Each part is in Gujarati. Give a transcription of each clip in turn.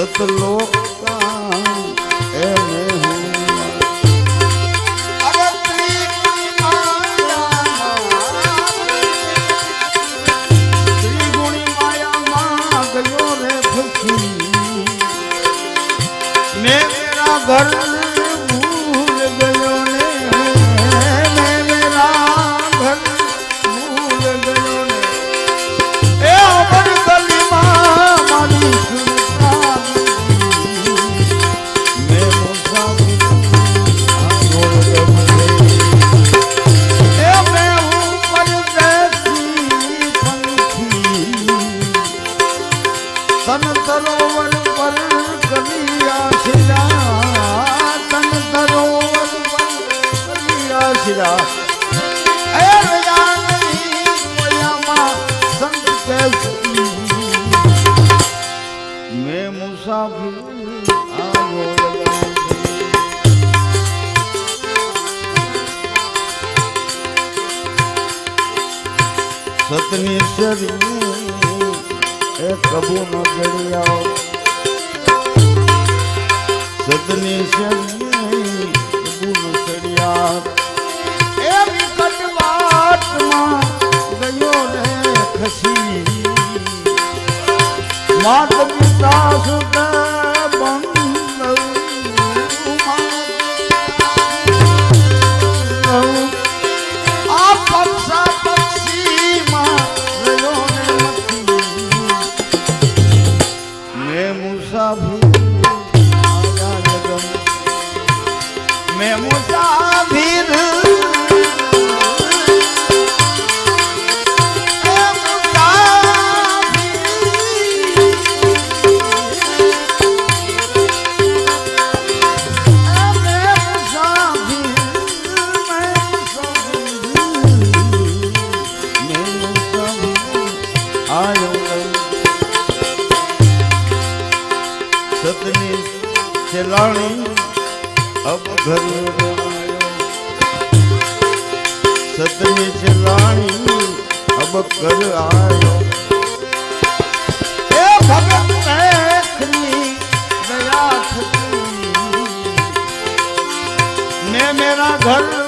સતલોક મેં મુસાફરી આવ્યો સતની શરી એ પ્રભુ નો જડિયાઓ સતની શરી પ્રભુ નો એ વિકટ વાતમાં ગયો રે ખસી. માત પિતા દયા થતી ને મેરા ઘર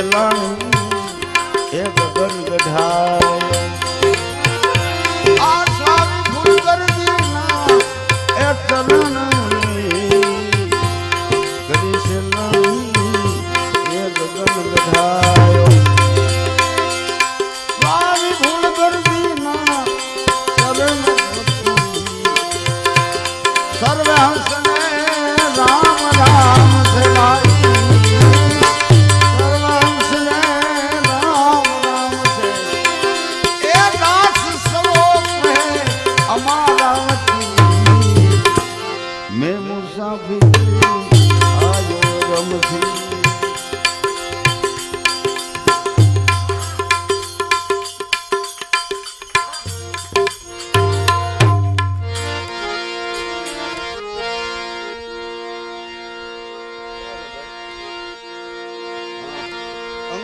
எல்லாம்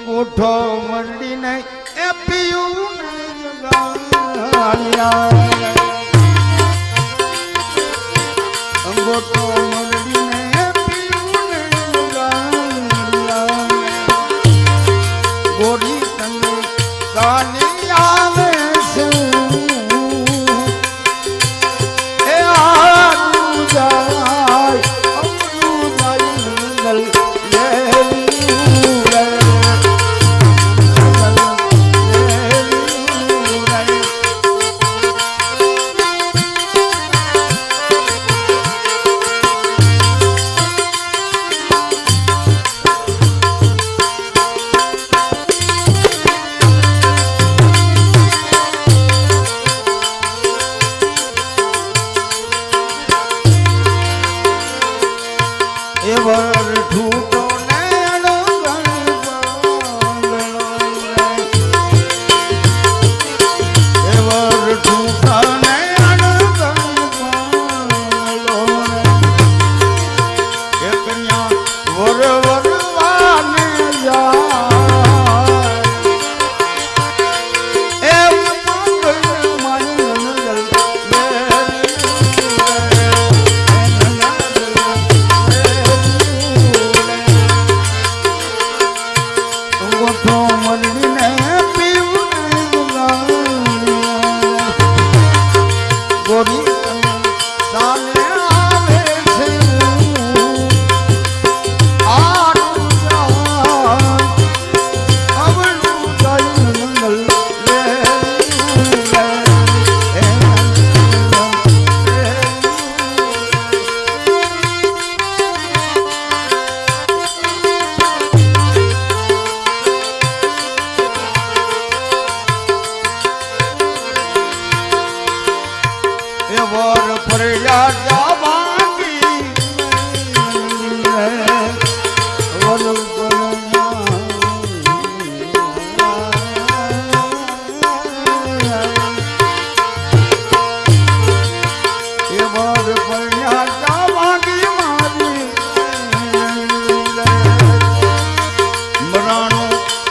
અંગૂઠો મંડીને એ પીયું અંગોઠો મંડીને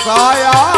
મરાણો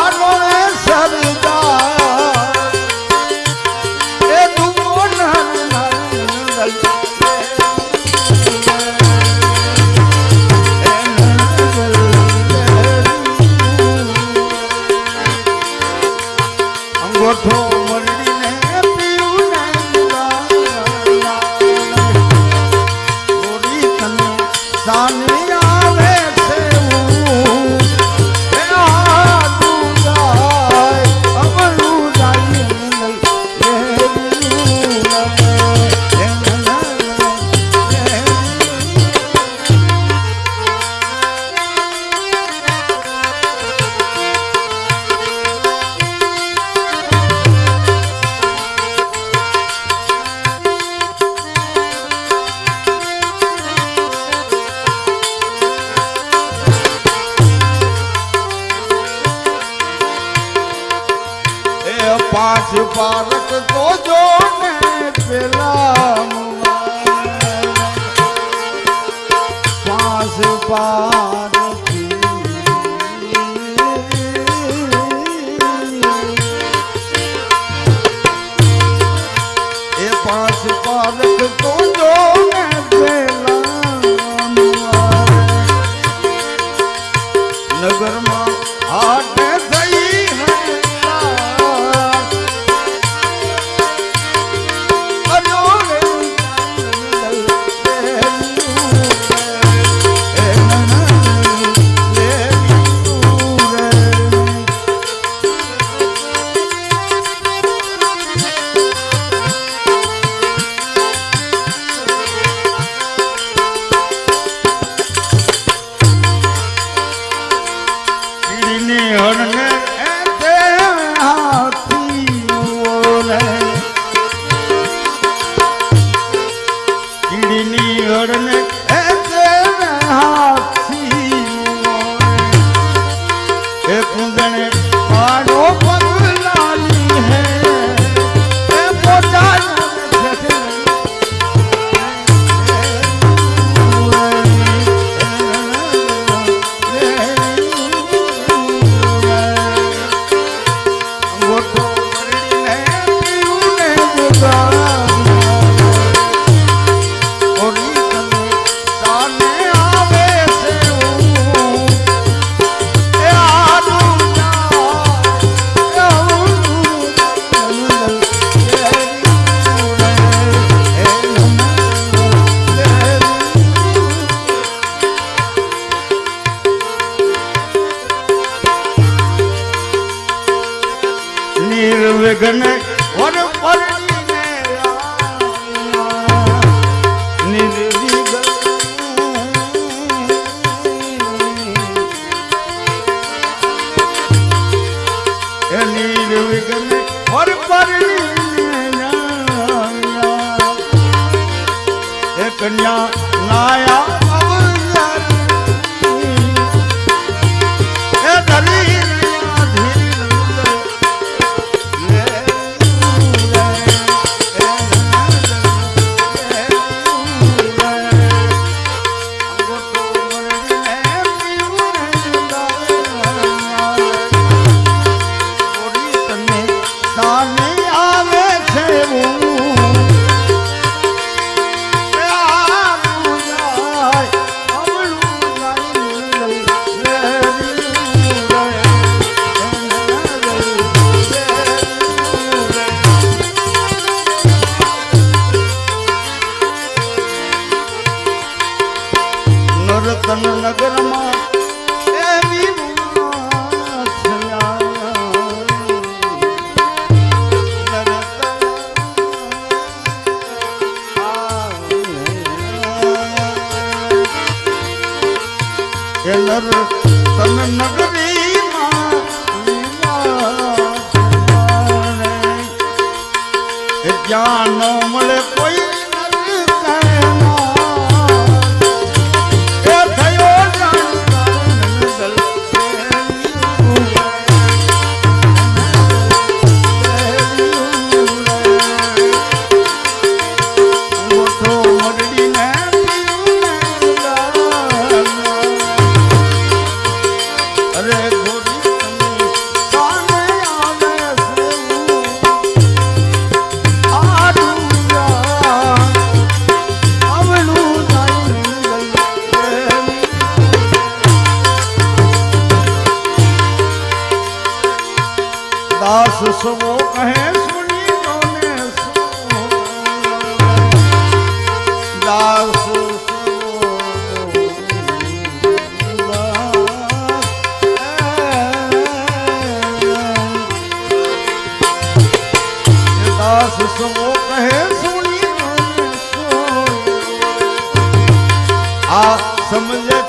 પાછી પારક જોજો ને પેલા પાછી પા নির্বিঘ্নে ওর পর જ્ઞાન ન મળે કોઈ દાસ સમો કહે સુણી આ સમજે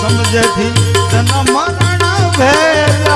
સમજેથી તન મરણ ભેદ